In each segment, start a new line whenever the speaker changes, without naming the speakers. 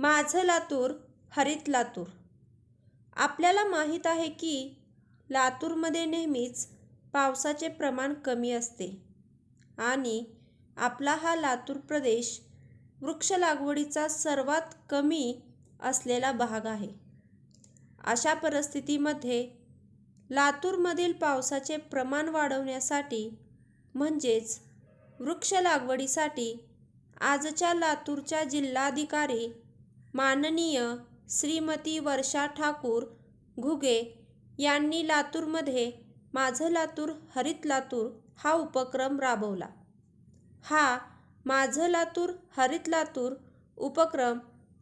माझं लातूर हरित लातूर. आपल्याला माहीत आहे की लातूरमध्ये नेहमीच पावसाचे प्रमाण कमी असते आणि आपला हा लातूर प्रदेश वृक्ष लागवडीचा सर्वात कमी असलेला भाग आहे. अशा परिस्थितीमध्ये लातूरमधील पावसाचे प्रमाण वाढवण्यासाठी म्हणजेच वृक्ष लागवडीसाठी आजच्या लातूरच्या जिल्हाधिकारी माननीय श्रीमती वर्षा ठाकूर घुगे यांनी लातूरमध्ये माझं लातूर हरित लातूर हा उपक्रम राबवला. हा माझं लातूर हरित लातूर उपक्रम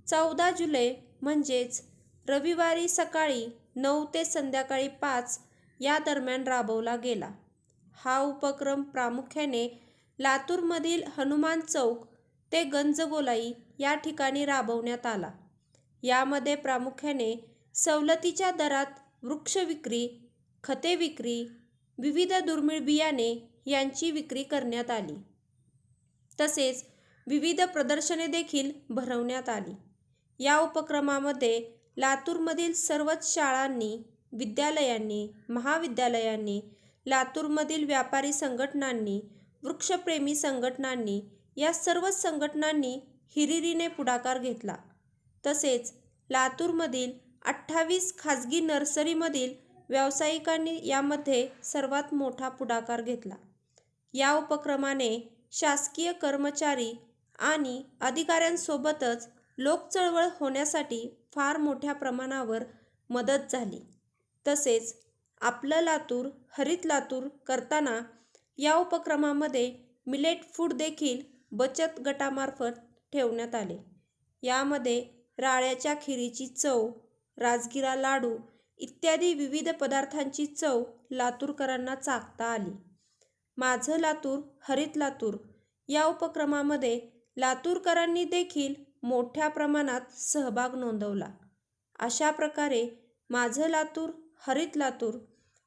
चौदा जुलै म्हणजेच रविवारी सकाळी नऊ ते संध्याकाळी पाच या दरम्यान राबवला गेला. हा उपक्रम प्रामुख्याने लातूरमधील हनुमान चौक ते गंजगोलाई या ठिकाणी राबवण्यात आला. यामध्ये प्रामुख्याने सवलतीच्या दरात वृक्ष विक्री खते विक्री विविध दुर्मिळ बियाणे यांची विक्री करण्यात आली. तसेच विविध प्रदर्शने देखील भरवण्यात आली. या उपक्रमामध्ये लातूरमधील सर्वच शाळांनी विद्यालयांनी महाविद्यालयांनी लातूरमधील व्यापारी संघटनांनी वृक्षप्रेमी संघटनांनी या सर्वच संघटनांनी हिरिरीने पुढाकार घेतला. तसेच लातूरमधील अठ्ठावीस खाजगी नर्सरीमधील व्यावसायिकांनी यामध्ये सर्वात मोठा पुढाकार घेतला. या उपक्रमाने शासकीय कर्मचारी आणि अधिकाऱ्यांसोबतच लोकचळवळ होण्यासाठी फार मोठ्या प्रमाणावर मदत झाली. तसेच आपलं लातूर हरित लातूर करताना या उपक्रमामध्ये मिलेट फूड देखील बचत गटामार्फत ठेवण्यात आले. यामध्ये राळ्याच्या खिरीची चव राजगिरा लाडू इत्यादी विविध पदार्थांची चव लातूरकरांना चाखता आली. माझं लातूर हरित लातूर या उपक्रमामध्ये लातूरकरांनी देखील मोठ्या प्रमाणात सहभाग नोंदवला. अशा प्रकारे माझं लातूर हरित लातूर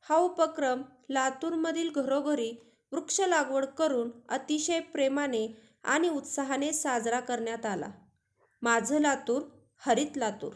हा उपक्रम लातूरमधील घरोघरी वृक्ष लागवड करून अतिशय प्रेमाने आणि उत्साहाने साजरा करण्यात आला. माझं लातूर हरित लातूर.